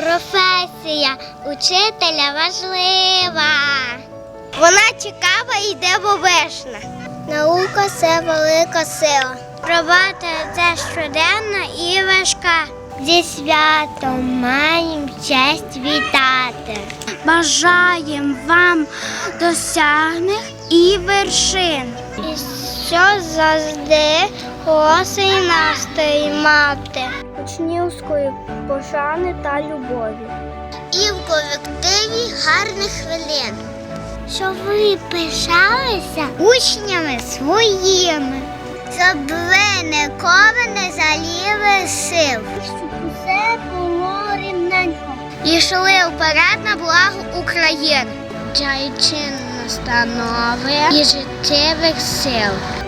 Професія учителя важлива. Вона цікава і дивовижна. Наука це велика сила. Робота це щоденна і важка. Зі святом маємо честь вітати. Бажаємо вам досягнень і вершин. І що завжди голосий настрій мати. Учнівської пошани та любові. І в колективі гарних хвилин. Щоб ви пишалися учнями своїми. Щоб ви ніколи не заліли сил. Щоб усе було рівненько. І йшли вперед на благо України. Чаючи настанови і життєвих сил.